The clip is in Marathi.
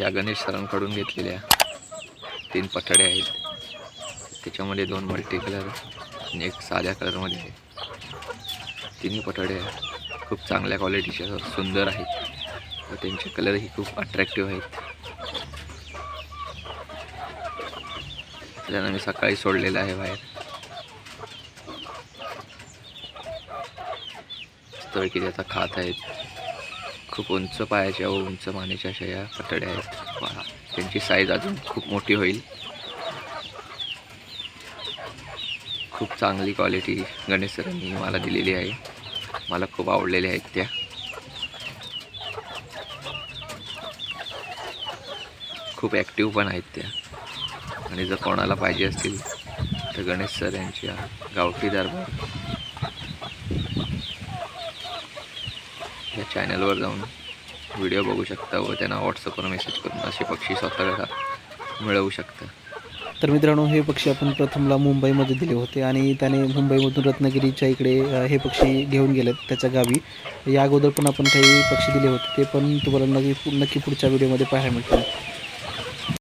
या गणेश सरांकडून घेतलेल्या तीन पठड्या आहेत. त्याच्यामध्ये दोन मल्टी कलर आणि एक साध्या कलरमध्ये आहे. तिन्ही पठड्या खूप चांगल्या क्वालिटीचे सुंदर आहेत. व त्यांचे कलरही खूप अट्रॅक्टिव्ह आहेत. त्यांना मी सकाळी सोडलेलं आहे बाहेर. किती त्याचा खात आहेत खूप उंच पायाच्या व उंच मानेच्या अशा या पठड्या आहेत. पहा त्यांची साईज अजून खूप मोठी होईल. खूप चांगली क्वालिटी गणेश सरांनी मला दिलेली आहे. मला खूप आवडलेल्या आहेत त्या. खूप ॲक्टिव्ह पण आहेत त्या. आणि जर कोणाला पाहिजे असतील तर गणेश सर यांच्या गावठी दरबार या चॅनलवर जाऊन व्हिडिओ बघू शकता व त्यांना व्हॉट्सअपवर मेसेज करून असे पक्षी स्वतःला मिळवू शकता. तर मित्रांनो हे पक्षी आपण प्रथमला मुंबईमध्ये दिले होते आणि त्याने मुंबईमधून रत्नागिरीच्या इकडे हे पक्षी घेऊन गेलेत त्याच्या गावी. या अगोदर पण आपण काही पक्षी दिले होते ते पण तुम्हाला नक्की नक्की पुढच्या व्हिडिओमध्ये पाहायला मिळतील.